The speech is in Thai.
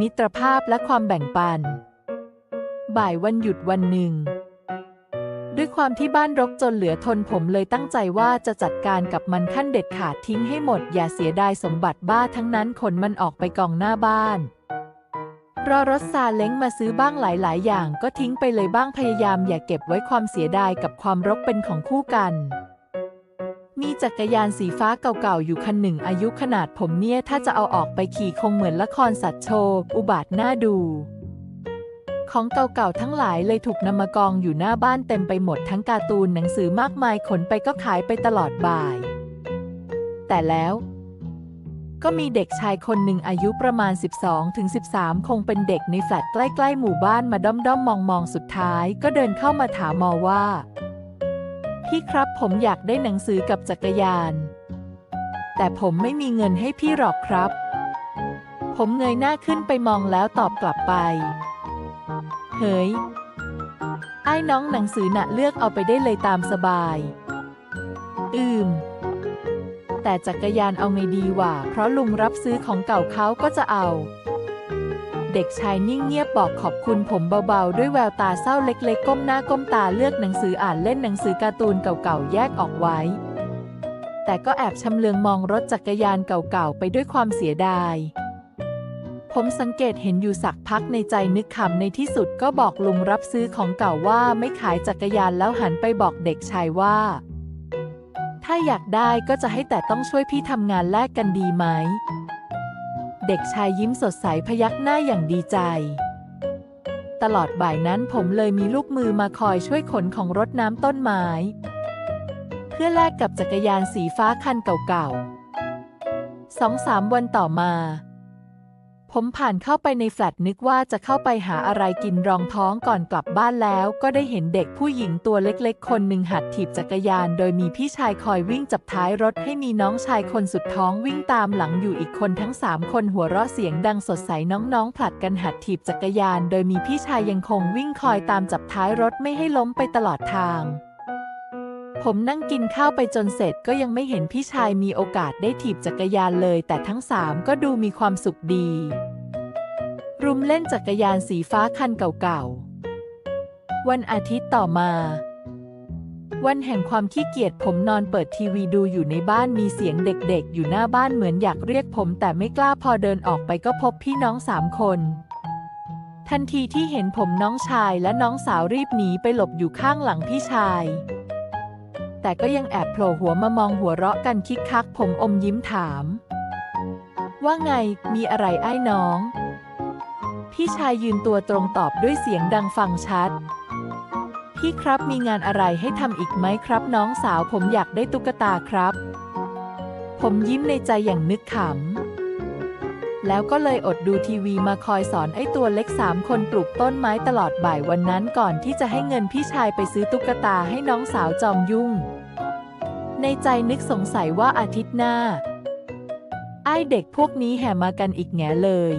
มิตรภาพและความแบ่งปัน บ่ายวันหยุดวันหนึ่ง ด้วยความที่บ้านรกจนเหลือทนผมเลยตั้งใจว่าจะจัดการกับมันขั้นเด็ดขาดทิ้งให้หมด อย่าเสียดายสมบัติบ้าทั้งนั้นขนมันออกไปกองหน้าบ้าน รอรถซาเล้งมาซื้อบ้างหลาย ๆ อย่างก็ทิ้งไปเลยบ้างพยายามอย่าเก็บไว้ความเสียดายกับความรกเป็นของคู่กัน มีจักรยานสีฟ้าเก่าๆ อยู่คันหนึ่งอายุขนาดผมเนี่ย ถ้าจะเอาออกไปขี่คงเหมือนละครสัตว์โชว์อุบาทน่าดู ของเก่าๆ ทั้งหลายเลยถูกนำมากองอยู่หน้าบ้านเต็มไปหมดทั้งการ์ตูนหนังสือมากมายขนไปก็ขายไปตลอดบ่าย แต่แล้ว ก็มีเด็กชายคนหนึ่งอายุประมาณ 12ถึง13 คงเป็นเด็กในแฟลตใกล้ๆ หมู่บ้านมาด้อมๆมองๆ สุดท้าย ก็เดินเข้ามาถามมอว่า พี่ครับผมอยากได้หนังสือกับจักรยาน แต่ผมไม่มีเงินให้พี่หรอกครับ ผมเงยหน้าขึ้นไปมองแล้วตอบกลับไป เฮ้ย ไอ้น้องหนังสือนะเลือกเอาไปได้เลยตามสบาย อืม แต่จักรยานเอาไงดีวะเพราะลุงรับซื้อของเก่าเขาก็จะเอา เด็กชายนิ่งเงียบบอกขอบคุณผมเบาๆ ด้วยแววตาเศร้าเล็กๆ ก้มหน้าก้มตาเลือกหนังสืออ่านเล่นหนังสือการ์ตูนเก่าๆ แยกออกไว้ แต่ก็แอบชำเลืองมองรถจักรยานเก่าๆ ไปด้วยความเสียดาย ผมสังเกตเห็นอยู่สักพักในใจนึกคำในที่สุดก็บอกลุงรับซื้อของเก่าว่าไม่ขายจักรยานแล้วหันไปบอกเด็กชายว่า ถ้าอยากได้ก็จะให้แต่ต้องช่วยพี่ทำงานแลกกันดีไหม เด็กชายยิ้มสดใสพยักหน้าอย่างดีใจ ตลอดบ่ายนั้นผมเลยมีลูกมือมาคอยช่วยขนของรถน้ำต้นไม้ เพื่อแลกกับจักรยานสีฟ้าคันเก่าๆสองสามวันต่อมา ผมผ่านเข้าไปในแฟลตนึกว่าจะเข้าไปหาอะไรกินรองท้องก่อนกลับบ้านแล้ว ก็ได้เห็นเด็กผู้หญิงตัวเล็กๆ คนหนึ่งหัดถีบจักรยาน โดยมีพี่ชายคอยวิ่งจับท้ายรถให้มีน้องชายคนสุดท้องวิ่งตามหลังอยู่อีกคนทั้งสามคนหัวเราะเสียงดังสดใสน้องๆผลัดกันหัดถีบจักรยาน โดยมีพี่ชายยังคงวิ่งคอยตามจับท้ายรถไม่ให้ล้มไปตลอดทาง ผมนั่งกินข้าวไปจนเสร็จก็ยังไม่เห็นพี่ชายมีโอกาสได้ถีบจักรยานเลย แต่ทั้งสามก็ดูมีความสุขดี รุมเล่นจักรยานสีฟ้าคันเก่าๆ วันอาทิตย์ต่อมา วันแห่งความขี้เกียจผมนอนเปิดทีวีดูอยู่ในบ้านมีเสียงเด็กๆ อยู่หน้าบ้านเหมือนอยากเรียกผมแต่ไม่กล้าพอเดินออกไปก็พบพี่น้องสามคนทันทีที่เห็นผมน้องชายและน้องสาวรีบหนีไปหลบอยู่ข้างหลังพี่ชาย แต่ก็ยังแอบโผล่หัวมามองหัวเราะกันคิกคักผมอมยิ้มถาม ว่าไงมีอะไรไอ้น้อง พี่ชายยืนตัวตรงตอบด้วยเสียงดังฟังชัด พี่ครับมีงานอะไรให้ทำอีกไหมครับ น้องสาวผมอยากได้ตุ๊กตาครับ ผมยิ้มในใจอย่างนึกขำ แล้วก็เลยอดดูทีวีมาคอยสอนไอ้ตัวเล็กสามคนปลูกต้นไม้ตลอดบ่ายวันนั้นก่อนที่จะให้เงินพี่ชายไปซื้อตุ๊กตาให้น้องสาวจอมยุ่ง ในใจนึกสงสัยว่าอาทิตย์หน้า ไอ้เด็กพวกนี้แห่มากันอีกแง่เลย